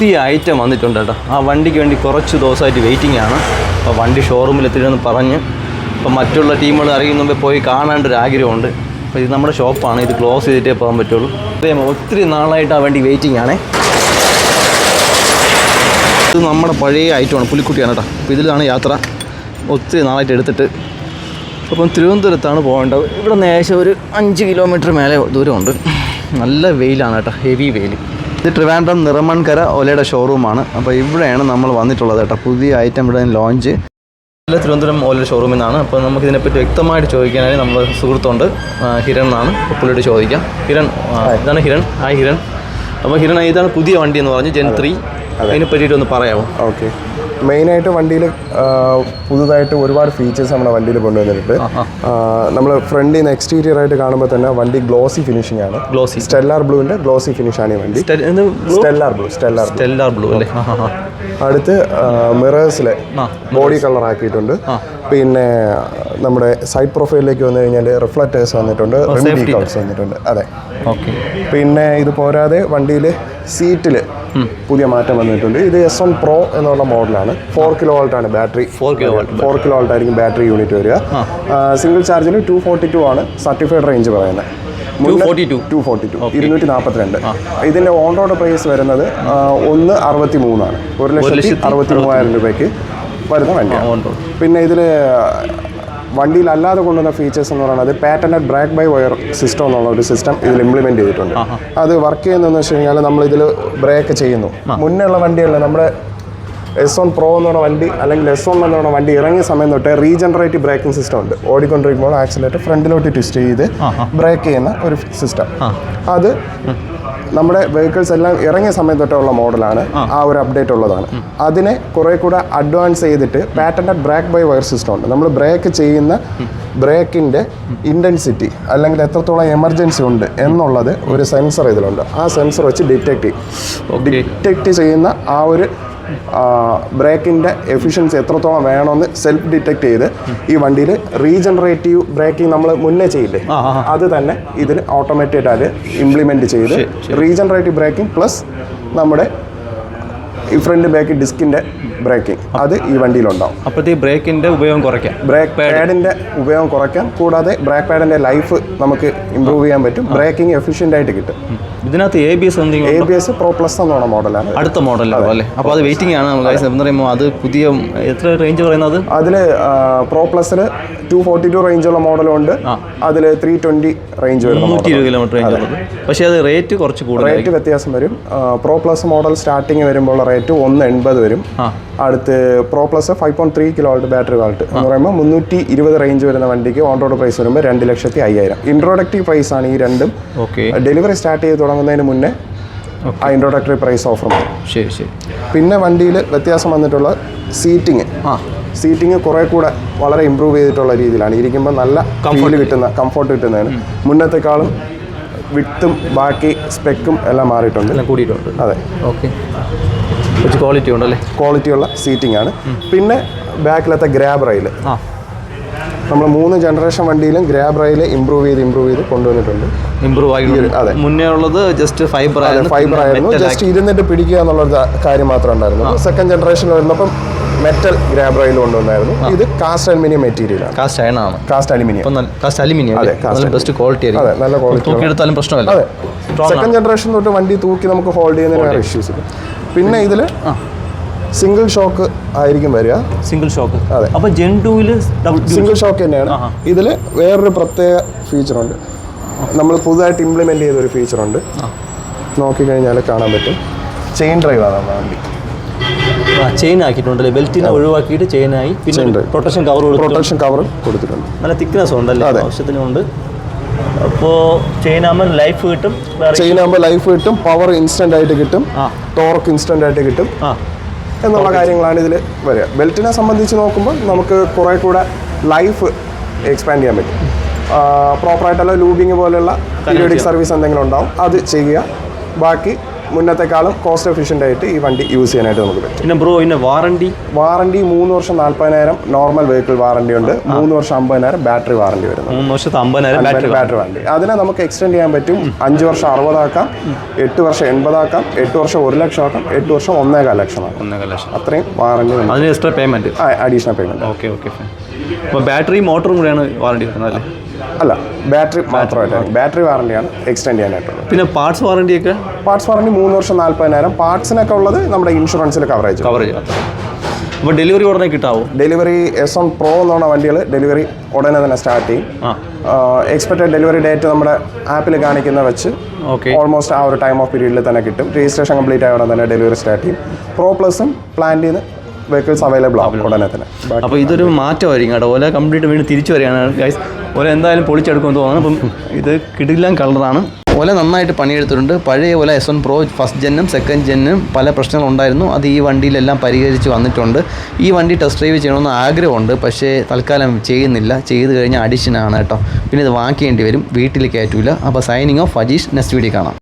പുതിയ ഐറ്റം വന്നിട്ടുണ്ട് കേട്ടോ. ആ വണ്ടിക്ക് വേണ്ടി കുറച്ച് ദിവസമായിട്ട് വെയിറ്റിംഗ് ആണ്. അപ്പോൾ വണ്ടി ഷോറൂമിൽ എത്തിയെന്ന് പറഞ്ഞ് അപ്പോൾ മറ്റുള്ള ടീമുകൾ അറിയുന്ന മുമ്പേ പോയി കാണാണ്ട് ഒരു ആഗ്രഹമുണ്ട്. അപ്പോൾ ഇത് നമ്മുടെ ഷോപ്പാണ് ഇത് ക്ലോസ് ചെയ്തിട്ടേ പോകാൻ പറ്റുള്ളൂ. അതേ ഒത്തിരി നാളായിട്ട് ആ വണ്ടി വെയിറ്റിംഗ് ആണേ. ഇത് നമ്മുടെ പഴയ ഐറ്റമാണ് പുലിക്കുട്ടിയാണ് കേട്ടോ. അപ്പോൾ ഇതിലാണ് യാത്ര. ഒത്തിരി നാളായിട്ട് എടുത്തിട്ട്. അപ്പം തിരുവനന്തപുരത്താണ് പോകേണ്ടത്. ഇവിടെ നിന്ന് ഏകദേശം ഒരു അഞ്ച് കിലോമീറ്റർ മേലെ ദൂരമുണ്ട്. നല്ല വെയിലാണ് കേട്ടോ. ഹെവി വെയിൽ. ഇത് ട്രിവാൻഡ്രം നിറമൺകര ഒലയുടെ ഷോറൂമാണ്. അപ്പോൾ ഇവിടെയാണ് നമ്മൾ വന്നിട്ടുള്ളത് കേട്ടോ. പുതിയ ഐറ്റം ഇവിടെ ലോഞ്ച് തിരുവനന്തപുരം ഓലയുടെ ഷോറൂമിൽ നിന്നാണ് അപ്പോൾ നമുക്ക് ഇതിനെപ്പറ്റി വ്യക്തമായിട്ട് ചോദിക്കാനായി നമ്മൾ സുഹൃത്തുണ്ട്. ഹിരൺ എന്നാണ്. പുള്ളിയോട് ചോദിക്കാം. ഹിരൺ ഇതാണ് ഹിരൺ. ആ ഹിരൺ. അപ്പോൾ ഹിരൺ ഇതാണ് പുതിയ വണ്ടി എന്ന് പറഞ്ഞ് ജെൻ ത്രീ അതിനെ പറ്റിയിട്ട് ഒന്ന് പറയാമോ? ഓക്കെ മെയിനായിട്ട് വണ്ടിയിൽ പുതുതായിട്ട് ഒരുപാട് ഫീച്ചേഴ്സ് നമ്മുടെ വണ്ടിയിൽ കൊണ്ടുവന്നിട്ടുണ്ട്. നമ്മൾ ഫ്രണ്ടിൽ നിന്ന് എക്സ്റ്റീരിയർ ആയിട്ട് കാണുമ്പോൾ തന്നെ വണ്ടി ഗ്ലോസി ഫിനിഷിംഗ് ആണ്. ഗ്ലോസി സ്റ്റെല്ലാർ ബ്ലൂവിന്റെ ഗ്ലോസി ഫിനിഷ് ആണ് ഈ വണ്ടി. Stellar blue stellar stellar blue അല്ലേ? അടുത്ത് മിറേഴ്സിലെ ബോഡി കളർ ആക്കിയിട്ടുണ്ട്. പിന്നെ നമ്മുടെ സൈഡ് പ്രൊഫൈലിലേക്ക് വന്നു കഴിഞ്ഞാൽ റിഫ്ലക്റ്റേഴ്സ് വന്നിട്ടുണ്ട് റിം ഡീകോൾസ് വന്നിട്ടുണ്ട്. അതെ. ഓക്കെ. പിന്നെ ഇത് പോരാതെ വണ്ടിയിൽ സീറ്റിൽ പുതിയ മാറ്റം വന്നിട്ടുണ്ട്. ഇത് എസ് വൺ പ്രോ എന്നുള്ള മോഡലാണ്. ഫോർ കിലോ വോൾട്ട് ആണ് battery. Four kilo volt four kilo volt ആയിരിക്കും ബാറ്ററി യൂണിറ്റ് വരിക. സിംഗിൾ ചാർജിന് ടു ഫോർട്ടി ടു ആണ്. സർട്ടിഫൈഡ് റേഞ്ച് പറയുന്നത്. ഇതിന്റെ ഇരുന്നൂറ്റി നാൽപ്പത്തിരണ്ട് ഓൺ റോഡ് പ്രൈസ് വരുന്നത് ഒന്ന് അറുപത്തി മൂന്നാണ് ഒരു ലക്ഷത്തി അറുപത്തി മൂവായിരം രൂപയ്ക്ക് വരുന്ന വണ്ടിയാണ്. പിന്നെ ഇതിൽ വണ്ടിയിൽ അല്ലാതെ കൊണ്ടുവന്ന ഫീച്ചേഴ്സ് എന്ന് പറയുന്നത് pattern and brake by wire system എന്നുള്ള ഒരു സിസ്റ്റം ഇതിൽ ഇംപ്ലിമെന്റ് ചെയ്തിട്ടുണ്ട്. അത് വർക്ക് ചെയ്യുന്നതെന്ന് വെച്ച് കഴിഞ്ഞാൽ നമ്മൾ ഇതിൽ ബ്രേക്ക് ചെയ്യുന്നു. മുന്നേ ഉള്ള വണ്ടികളിൽ നമ്മുടെ എസ് വൺ പ്രോ എന്ന് പറഞ്ഞ വണ്ടി അല്ലെങ്കിൽ എസ് വൺ എന്ന് പറഞ്ഞ വണ്ടി ഇറങ്ങിയ സമയം തൊട്ടേ റീജനറേറ്റീവ് ബ്രേക്കിംഗ് സിസ്റ്റം ഉണ്ട്. ഓടിക്കൊണ്ടിരിക്കുമ്പോൾ ആക്സിലേറ്റർ ഫ്രണ്ടിലോട്ട് ട്വിസ്റ്റ് ചെയ്ത് ബ്രേക്ക് ചെയ്യുന്ന ഒരു സിസ്റ്റം അത് നമ്മുടെ വെഹിക്കിൾസ് എല്ലാം ഇറങ്ങിയ സമയം തൊട്ടുള്ള മോഡലാണ് ആ. ഒരു അപ്ഡേറ്റ് ഉള്ളതാണ്. അതിനെ കുറെ കൂടെ അഡ്വാൻസ് ചെയ്തിട്ട് patent brake by wire system ഉണ്ട്. നമ്മൾ ബ്രേക്ക് ചെയ്യുന്ന ബ്രേക്കിന്റെ ഇന്റൻസിറ്റി അല്ലെങ്കിൽ എത്രത്തോളം എമർജൻസി ഉണ്ട് എന്നുള്ളത് ഒരു സെൻസർ ഇതിലുണ്ട്. ആ സെൻസർ വെച്ച് ഡിറ്റക്ട് ചെയ്യും. ഡിറ്റക്ട് ചെയ്യുന്ന ആ ഒരു ബ്രേക്കിന്റെ എഫിഷ്യൻസി എത്രത്തോളം വേണമെന്ന് സെൽഫ് ഡിറ്റക്ട് ചെയ്ത് ഈ വണ്ടിയിൽ റീജനറേറ്റീവ് ബ്രേക്കിംഗ് നമ്മൾ മുന്നേ ചെയ്യില്ലേ? അത് തന്നെ ഇതിൽ ഓട്ടോമാറ്റിക്കായിട്ട് ഇംപ്ലിമെന്റ് ചെയ്ത് റീജനറേറ്റീവ് ബ്രേക്കിംഗ് പ്ലസ് നമ്മുടെ ഫ്രണ്ട് ബാക്ക് ഡിസ്കിന്റെ ബ്രേക്കിംഗ്. അത് ഈ വണ്ടിയിലുണ്ടാവും. അപ്പോഴത്തെ ബ്രേക്കിന്റെ ഉപയോഗം കുറയ്ക്കാം. ബ്രേക്ക് പാഡിന്റെ ഉപയോഗം കുറയ്ക്കാം. കൂടാതെ ബ്രേക്ക് പാഡിന്റെ ലൈഫ് നമുക്ക് ഇമ്പ്രൂവ് ചെയ്യാൻ പറ്റും. ബ്രേക്കിംഗ് എഫിഷ്യന്റ് ആയിട്ട് കിട്ടും. ഇതിനകത്ത് A B S A B S pro plus എന്നുള്ള മോഡലാണ്. അടുത്ത മോഡൽ അല്ലേ? അപ്പോൾ അത് വെയിറ്റിംഗ് ആണ് നമുക്ക് പറയുമ്പോൾ അത്. പുതിയ എത്ര റേഞ്ച് പറയുന്നത്? അതിൽ പ്രോ പ്ലസിൽ ടു ഫോർട്ടി ടു റേഞ്ചുള്ള മോഡലും ഉണ്ട് അതിൽ ത്രീ ട്വന്റി റേഞ്ച് വരുന്ന നൂറ്റി ഇരുപത് കിലോമീറ്റർ റേഞ്ച് പക്ഷേ അത് റേറ്റ് കുറച്ച് കൂടുതൽ റേറ്റ് വ്യത്യാസം വരും. പ്രോ പ്ലസ് മോഡൽ സ്റ്റാർട്ടിങ് വരുമ്പോൾ റേറ്റ് ഒന്ന് എൺപത് വരും. അടുത്ത് pro plus five point three kilo watt battery watt എന്ന് പറയുമ്പോൾ മുന്നൂറ്റി ഇരുപത് റേഞ്ച് വരുന്ന വണ്ടിക്ക് ഓൺ റോഡ് പ്രൈസ് വരുമ്പോൾ രണ്ട് ലക്ഷത്തി അയ്യായിരം. ഇൻട്രോഡക്റ്റീവ് പ്രൈസ് ആണ് ഈ രണ്ടും. ഓക്കെ ഡെലിവറി സ്റ്റാർട്ട് ചെയ്ത് തുടങ്ങുന്നതിന് മുന്നേ ആ ഇൻട്രോഡക്ടറി പ്രൈസ് ഓഫർ ശരി ശരി. പിന്നെ വണ്ടിയിൽ വ്യത്യാസം വന്നിട്ടുള്ള സീറ്റിംഗ് ആ. സീറ്റിംഗ് കുറെ കൂടെ വളരെ ഇമ്പ്രൂവ് ചെയ്തിട്ടുള്ള രീതിയിലാണ്. ഇരിക്കുമ്പോൾ നല്ല കംഫർട്ട് കിട്ടുന്ന കംഫർട്ട് കിട്ടുന്നതിന് മുന്നത്തെക്കാളും വിട്ടും ബാക്കി സ്പെക്കും എല്ലാം മാറിയിട്ടുണ്ട്. കൂടിയിട്ടുണ്ട്. അതെ. ഓക്കെ ക്വാളിറ്റി ഉണ്ടല്ലേ? ക്വാളിറ്റിയുള്ള സീറ്റിംഗ് ആണ്. പിന്നെ ബാക്കിലത്തെ ഗ്രാബ് റെയിൽ നമ്മൾ മൂന്ന് ജനറേഷൻ വണ്ടിയിലും ഗ്രാബ് റെയിൽ ഇമ്പ്രൂവ് ചെയ്ത് ഇമ്പ്രൂവ് ചെയ്ത് കൊണ്ടുവന്നിട്ടുണ്ട്. ഇമ്പ്രൂവ് ആയിട്ടുണ്ട്. അതെ. മുന്നേ ഉള്ളത് ജസ്റ്റ് ഫൈബർ ആയിരുന്നു. ഫൈബർ ആയിരുന്നു. ജസ്റ്റ് ഇരുന്നിട്ട് പിടിക്കുക എന്നുള്ളൊരു കാര്യം മാത്രമേ ഉണ്ടായിരുന്നു. സെക്കൻഡ് ജനറേഷൻ വരുന്നപ്പം മെറ്റൽ ഗ്രാബ് റെയിൽ കൊണ്ടുവന്നായിരുന്നു. ഇത് കാസ്റ്റ് അലുമിനിയം മെറ്റീരിയലാണ് കാസ്റ്റ് അയൺ ആണ്. കാസ്റ്റ് അലുമിനിയം കാസ്റ്റ് അലുമിനിയം അതെ, നല്ല ബെസ്റ്റ് ക്വാളിറ്റി അതെ ആയിരിക്കും. നല്ല ക്വാളിറ്റി തൂക്കിയെടുത്താലും പ്രശ്നമല്ല. അതെ. സെക്കൻഡ് ജനറേഷൻ തൊട്ട് വണ്ടി തൂക്കി നമുക്ക് ഹോൾഡ് ചെയ്യുന്നതിന് വേറെ ഇഷ്യൂസ് ഇല്ല. പിന്നെ ഇതിൽ സിംഗിൾ ഷോക്ക് ആയിരിക്കും വരിക. സിംഗിൾ ഷോക്ക് അതെ. അപ്പൊ ജെൻ ടൂവിൽ ഡബിൾ സിംഗിൾ ഷോക്ക് തന്നെയാണ്. ഇതിൽ വേറൊരു പ്രത്യേക ഫീച്ചറുണ്ട് നമ്മൾ പുതുതായിട്ട് ഇംപ്ലിമെന്റ് ചെയ്ത ഒരു ഫീച്ചറുണ്ട് നോക്കിക്കഴിഞ്ഞാൽ കാണാൻ പറ്റും. ചെയിൻ ഡ്രൈവ് ആണ് നമ്മുടെ വണ്ടി. ചെയിൻ ആക്കിയിട്ടുണ്ടല്ലേ? ബെൽറ്റിനെ ഒഴിവാക്കിയിട്ട് ചെയിൻ ആയി. Chain പിന്നെ പ്രൊട്ടക്ഷൻ കവർ പ്രൊട്ടക്ഷൻ കവർ കൊടുത്തിട്ടുണ്ട്. നല്ല തിക്നെസ് ഉണ്ടല്ലേ. ആവശ്യത്തിനുണ്ട്. അപ്പോൾ ചെയിൻ ആകുമ്പോൾ ലൈഫ് കിട്ടും ആകുമ്പോൾ ലൈഫ് കിട്ടും പവർ ഇൻസ്റ്റന്റ് ആയിട്ട് കിട്ടും. ടോർക്ക് ഇൻസ്റ്റന്റ് ആയിട്ട് കിട്ടും എന്നുള്ള കാര്യങ്ങളാണ് ഇതിൽ വരിക. ബെൽറ്റിനെ സംബന്ധിച്ച് നോക്കുമ്പോൾ നമുക്ക് കുറേ കൂടെ ലൈഫ് എക്സ്പാൻഡ് ചെയ്യാൻ പറ്റും. പ്രോപ്പറായിട്ടുള്ള ലൂബിങ് പോലെയുള്ള പീരിയോഡിക് സർവീസ് എന്തെങ്കിലും ഉണ്ടാവും അത് ചെയ്യുക. ബാക്കി മുന്നത്തെക്കാളും കോസ്റ്റ് എഫിഷ്യന്റ് ആയിട്ട് ഈ വണ്ടി യൂസ് ചെയ്യാനായിട്ട് നമുക്ക് പറ്റും. പിന്നെ ബ്രോ പിന്നെ വാറണ്ടി വാറണ്ടി മൂന്ന് വർഷം നാൽപ്പതിനായിരം നോർമൽ വെഹിക്കിൾ വാറണ്ടി ഉണ്ട്. മൂന്ന് വർഷം അമ്പതിനായിരം ബാറ്ററി വാറണ്ടി വരുന്നു മൂന്ന് വർഷത്തെ അമ്പതിനായിരം ബാറ്ററി ബാറ്ററി വാറണ്ടി അതിനെ നമുക്ക് എക്സ്റ്റെൻഡ് ചെയ്യാൻ പറ്റും. അഞ്ച് വർഷം അറുപതാക്കാം. എട്ട് വർഷം എൺപതാക്കാം. എട്ട് വർഷം ഒരു ലക്ഷം ആക്കാം എട്ട് വർഷം ഒന്നേകാൽ ലക്ഷം ആക്കാം ഒന്നര ലക്ഷം. അത്രയും വാറണ്ടി അതിന് extra payment additional payment okay okay fine അപ്പോൾ ബാറ്ററി മോട്ടറും കൂടെയാണ് വാറണ്ടി വരുന്നത് അല്ലേ? അല്ല ബാറ്ററി മാത്രമായിട്ടാണ്. ബാറ്ററി വാറണ്ടിയാണ് എക്സ്റ്റെൻഡ് ചെയ്യാനായിട്ടുള്ളത്. പിന്നെ പാർട്സ് വാറണ്ടിയൊക്കെ പാർട്സ് വാറണ്ടി മൂന്ന് വർഷം നാൽപ്പതിനായിരം പാർട്സിനൊക്കെ ഉള്ളത് നമ്മുടെ ഇൻഷുറൻസിൽ കവറേജ് ചെയ്യാം അപ്പോൾ ഡെലിവറി ഉടനെ കിട്ടാവോ? ഡെലിവറി എസ് ഓൺ പ്രോ എന്നുള്ള പറഞ്ഞ വണ്ടികൾ ഡെലിവറി ഉടനെ തന്നെ സ്റ്റാർട്ട് ചെയ്യും. എക്സ്പെക്റ്റഡ് ഡെലിവറി ഡേറ്റ് നമ്മുടെ ആപ്പിൽ കാണിക്കുന്ന വെച്ച് ഓക്കെ ഓൾമോസ്റ്റ് ആ ഒരു ടൈം ഓഫ് പീരീഡിൽ തന്നെ കിട്ടും. രജിസ്ട്രേഷൻ കംപ്ലീറ്റ് ആയ ഉടനെ തന്നെ ഡെലിവറി സ്റ്റാർട്ട് ചെയ്യും. പ്രോ പ്ലസും പ്ലാന്റിൽ വെഹിക്കിൾസ് അവൈലബിൾ ആവും ഉടനെ തന്നെ. അപ്പൊ അപ്പോൾ ഇതൊരു മാറ്റമായിരിക്കും കേട്ടോ. ഓല കംപ്ലീറ്റ് വീണ്ടും തിരിച്ചു വരികയാണ്. ഗൈസ് ഓല എന്തായാലും പൊളിച്ചെടുക്കുമെന്ന് തോന്നുന്നു. അപ്പം ഇത് കിടിലം കളറാണ്. ഓല നന്നായിട്ട് പണിയെടുത്തിട്ടുണ്ട്. പഴയ Ola S one pro first ജെന്നും second ജെന്നും പല പ്രശ്നങ്ങളുണ്ടായിരുന്നു അത് ഈ വണ്ടിയിലെല്ലാം പരിഹരിച്ച് വന്നിട്ടുണ്ട്. ഈ വണ്ടി ടെസ്റ്റ് ഡ്രൈവ് ചെയ്യണമെന്ന് ആഗ്രഹമുണ്ട്. പക്ഷേ തൽക്കാലം ചെയ്യുന്നില്ല. ചെയ്ത് കഴിഞ്ഞാൽ അഡിഷനാണ് കേട്ടോ. പിന്നെ ഇത് വാങ്ങിക്കേണ്ടി വരും. വീട്ടിൽ കയറ്റൂല. അപ്പോൾ signing off Ajeesh next video കാണാം.